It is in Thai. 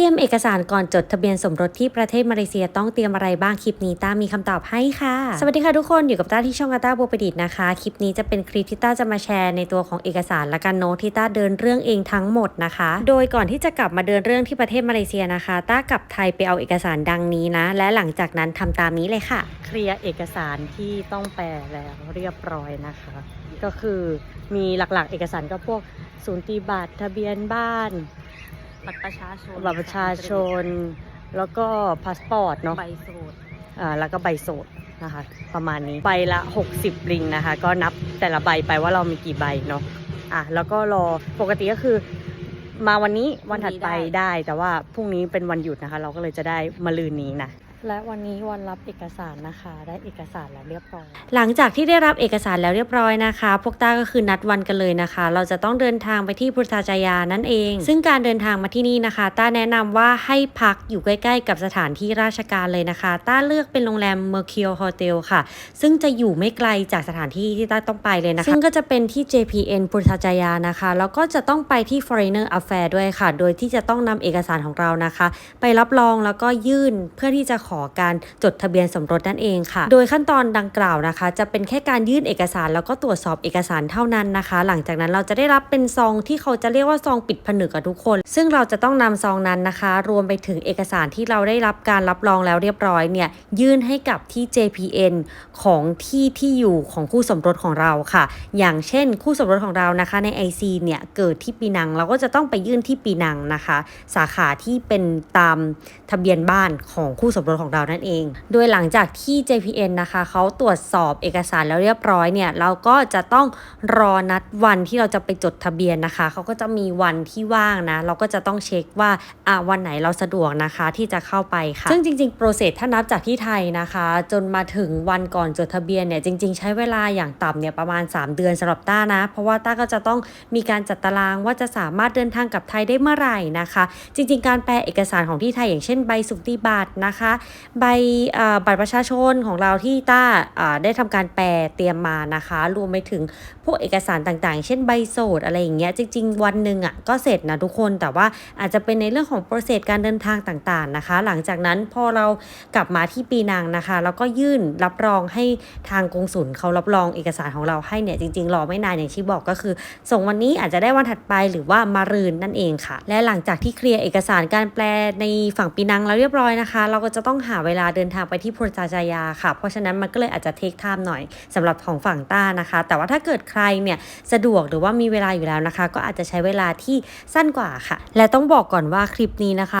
รียมเอกสารก่อนจดทะเบียนสมรสที่ประเทศมาเลเซียต้องเตรียมอะไรบ้างคลิปนี้ต้ามีคำตอบให้ค่ะ สวัสดีค่ะทุกคนอยู่กับต้าที่ช่องอาต้าบัวประดิษฐ์นะคะ คลิปนี้จะเป็นคลิปที่ต้าจะมาแชร์ในตัวของเอกสารและการโน้ตที่ต้าเดินเรื่องเองทั้งหมดนะคะ โดยก่อนที่จะกลับมาเดินเรื่องที่ประเทศมาเลเซียนะคะ ต้ากลับไทยไปเอาเอกสารดังนี้นะ และหลังจากนั้นทำตามนี้เลยค่ะ เคลียร์เอกสารที่ต้องแปลแล้วเรียบร้อยนะคะ ก็คือมีหลักๆ เอกสารก็พวกสูติบัตรทะเบียนบ้าน บัตรประชาชนบัตรประชาชน แล้วก็พาสปอร์ตเนาะใบโสดอ่าแล้วก็ใบโสดนะคะ ประมาณนี้ใบละ 60 ลิงนะคะ ก็นับแต่ละใบไปว่าเรามีกี่ใบเนาะอะแล้วก็รอปกติก็คือ มาวันนี้วันถัดไปได้ แต่ว่าพรุ่งนี้เป็นวันหยุดนะคะ เราก็เลยจะได้มาลืนนี้นะ และวันนี้วันรับเอกสารนะคะ ได้เอกสารแล้วเรียบร้อย หลังจากที่ได้รับเอกสารแล้วเรียบร้อยนะคะ พวกต้าก็คือนัดวันกันเลยนะคะ เราจะต้องเดินทางไปที่พุทธาจายานั่นเอง ซึ่งการเดินทางมาที่นี่นะคะ ต้าแนะนำว่าให้พักอยู่ใกล้ ๆ กับสถานที่ราชการเลยนะคะ ต้าเลือกเป็นโรงแรม Mercure Hotel ค่ะ ซึ่งจะอยู่ไม่ไกลจากสถานที่ที่ต้าต้องไปเลยนะคะ ซึ่งก็จะเป็นที่ JPN พุทธาจายานะคะ แล้วก็จะต้องไปที่ Foreigner Affair ด้วยค่ะ โดยที่จะต้องนำเอกสารของเรานะคะ ไปรับรองแล้วก็ยื่นเพื่อที่จะขอการจดทะเบียนสมรสนั่นเองค่ะ โดยขั้นตอนดังกล่าวนะคะ จะเป็นแค่การยื่นเอกสารแล้วก็ตรวจสอบเอกสารเท่านั้นนะคะ หลังจากนั้นเราจะได้รับเป็นซองที่เขาจะเรียกว่าซองปิดผนึกกับทุกคน ซึ่งเราจะต้องนำซองนั้นนะคะ รวมไปถึงเอกสารที่เราได้รับการรับรองแล้วเรียบร้อยเนี่ยยื่นให้กับที่ JPN ของที่ที่อยู่ของคู่สมรสของเราค่ะ อย่างเช่น คู่สมรสของเรานะคะใน IC เนี่ยเกิดที่ปีนังเราก็จะต้องไปยื่นที่ปีนังนะคะ สาขาที่เป็นตามทะเบียนบ้านของคู่สมรสของเรานั่นเอง โดยหลังจากที่ JPN นะคะเขาตรวจสอบเอกสารแล้วเรียบร้อยเนี่ยเราก็จะต้องรอนัดวันที่เราจะไปจดทะเบียนนะคะเขาก็จะมีวันที่ว่างนะ เราก็จะต้องเช็คว่าอะวันไหนเราสะดวกนะคะที่จะเข้าไปค่ะ ซึ่งจริงๆโปรเซสถ้านับจากที่ไทยนะคะ จนมาถึงวันก่อนจดทะเบียนเนี่ยจริง ๆ ใช้เวลาอย่างต่ำเนี่ยประมาณ 3 เดือนสำหรับต้านะ เพราะว่าต้าก็จะต้องมีการจัดตารางว่าจะสามารถเดินทางกลับไทยได้เมื่อไหร่นะคะ จริง ๆ การแปลเอกสารของที่ไทยอย่างเช่นใบสุติบัตรนะคะใบอ่อบัตรประชาชนของเราที่ต้าอ่าได้ทำการแปลเตรียมมานะคะ รวมไปถึงพวกเอกสารต่างๆ เช่นใบโสดอะไรอย่างเงี้ยจริง ๆ วันหนึ่งอะก็เสร็จนะทุกคนแต่ว่าอาจจะเป็นในเรื่องของโปรเซสการเดินทางต่างๆนะคะ หลังจากนั้นพอเรากลับมาที่ปีนังนะคะ แล้วก็ยื่นรับรองให้ทางกงสุลเขารับรองเอกสารของเราให้เนี่ยจริง ๆ รอไม่นานอย่างที่บอกก็คือ ส่งวันนี้อาจจะได้วันถัดไปหรือว่ามารืนนั่นเองค่ะ และหลังจากที่เคลียร์เอกสารการแปลในฝั่งปีนังแล้วเรียบร้อยนะคะ เราก็จะต้องหาเวลาเดินทางไปที่พุทธาจายาค่ะ เพราะฉะนั้นมันก็เลยอาจจะเทคไทม์หน่อยสำหรับของฝั่งต้านะคะ แต่ว่าถ้าเกิดใครเนี่ยสะดวกหรือว่ามีเวลาอยู่แล้วนะคะ ก็อาจจะใช้เวลาที่สั้นกว่าค่ะ และต้องบอกก่อนว่าคลิปนี้นะคะ